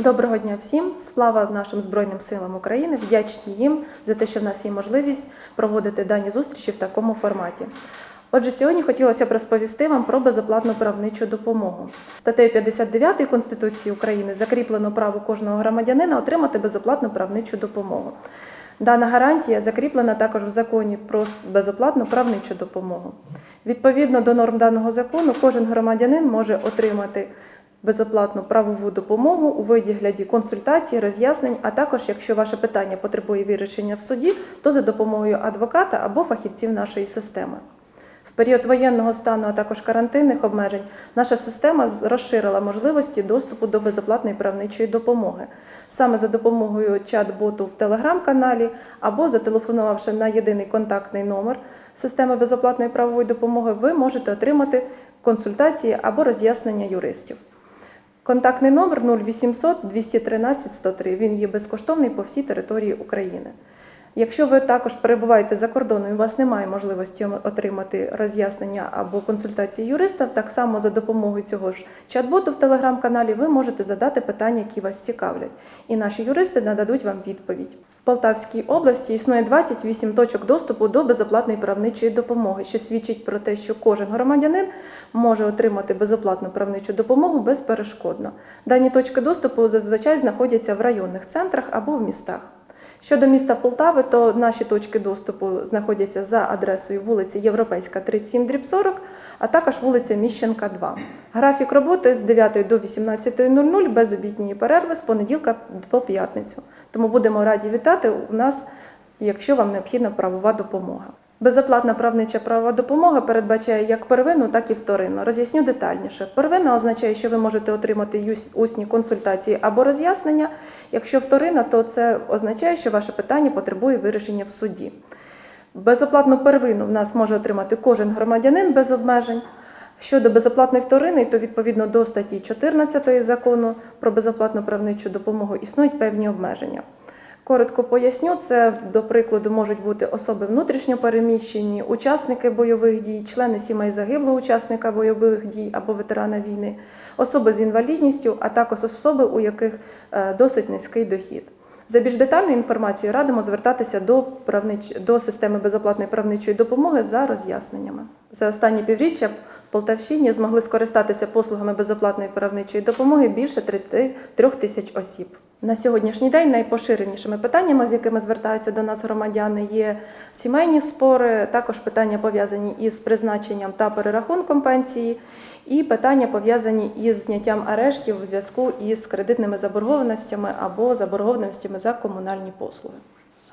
Доброго дня всім! Слава нашим Збройним силам України! Вдячні їм за те, що в нас є можливість проводити дані зустрічі в такому форматі. Отже, сьогодні хотілося б розповісти вам про безоплатну правничу допомогу. Статтею 59 Конституції України закріплено право кожного громадянина отримати безоплатну правничу допомогу. Дана гарантія закріплена також в законі про безоплатну правничу допомогу. Відповідно до норм даного закону, кожен громадянин може отримати безоплатну правову допомогу у вигляді консультацій, роз'яснень, а також, якщо ваше питання потребує вирішення в суді, то за допомогою адвоката або фахівців нашої системи. В період воєнного стану, а також карантинних обмежень, наша система розширила можливості доступу до безоплатної правничої допомоги. Саме за допомогою чат-боту в телеграм-каналі або зателефонувавши на єдиний контактний номер системи безоплатної правової допомоги, ви можете отримати консультації або роз'яснення юристів. Контактний номер 0800 213 103. Він є безкоштовний по всій території України. Якщо ви також перебуваєте за кордоном і у вас немає можливості отримати роз'яснення або консультації юриста, так само за допомогою цього ж чат-боту в телеграм-каналі ви можете задати питання, які вас цікавлять, і наші юристи нададуть вам відповідь. В Полтавській області існує 28 точок доступу до безоплатної правничої допомоги, що свідчить про те, що кожен громадянин може отримати безоплатну правничу допомогу безперешкодно. Дані точки доступу зазвичай знаходяться в районних центрах або в містах. Щодо міста Полтави, то наші точки доступу знаходяться за адресою вулиці Європейська, 37 дріб 40, а також вулиця Міщенка, 2. Графік роботи з 9 до 18.00 без обідньої перерви з понеділка по п'ятницю. Тому будемо раді вітати у нас, якщо вам необхідна правова допомога. Безоплатна правнича правова допомога передбачає як первинну, так і вторинну. Роз'ясню детальніше. Первинна означає, що ви можете отримати усні консультації або роз'яснення. Якщо вторинна, то це означає, що ваше питання потребує вирішення в суді. Безоплатну первинну в нас може отримати кожен громадянин без обмежень. Щодо безоплатної вторини, то відповідно до статті 14 закону про безоплатну правничу допомогу існують певні обмеження. Коротко поясню, це до прикладу можуть бути особи внутрішньо переміщені, учасники бойових дій, члени сімей загиблого учасника бойових дій або ветерана війни, особи з інвалідністю, а також особи, у яких е, досить низький дохід. За більш детальною інформацією радимо звертатися до правнич... до системи безоплатної правничої допомоги за роз'ясненнями. За останні півріччя в Полтавщині змогли скористатися послугами безоплатної правничої допомоги більше 3 тисяч осіб. На сьогоднішній день найпоширенішими питаннями, з якими звертаються до нас громадяни, є сімейні спори, також питання пов'язані із призначенням та перерахунком пенсії, і питання пов'язані із зняттям арештів у зв'язку із кредитними заборгованостями або заборгованостями за комунальні послуги.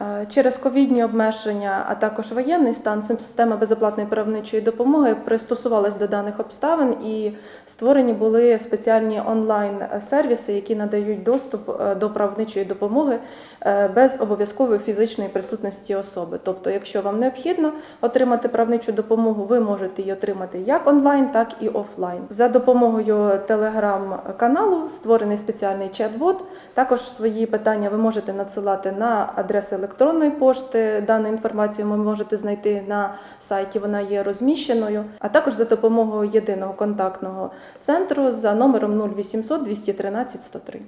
Е, Через ковідні обмеження, а також воєнний стан, система безоплатної правничої допомоги пристосувалась до даних обставин і створені були спеціальні онлайн-сервіси, які надають доступ е, до правничої допомоги е, без обов'язкової фізичної присутності особи. Тобто, якщо вам необхідно отримати правничу допомогу, ви можете її отримати як онлайн, так і офлайн. За допомогою телеграм-каналу створений спеціальний чат-бот. Також свої питання ви можете надсилати на адреси електронної пошти. Дану інформацію ви можете знайти на сайті, вона є розміщеною, а також за допомогою єдиного контактного центру за номером 0800 213 103.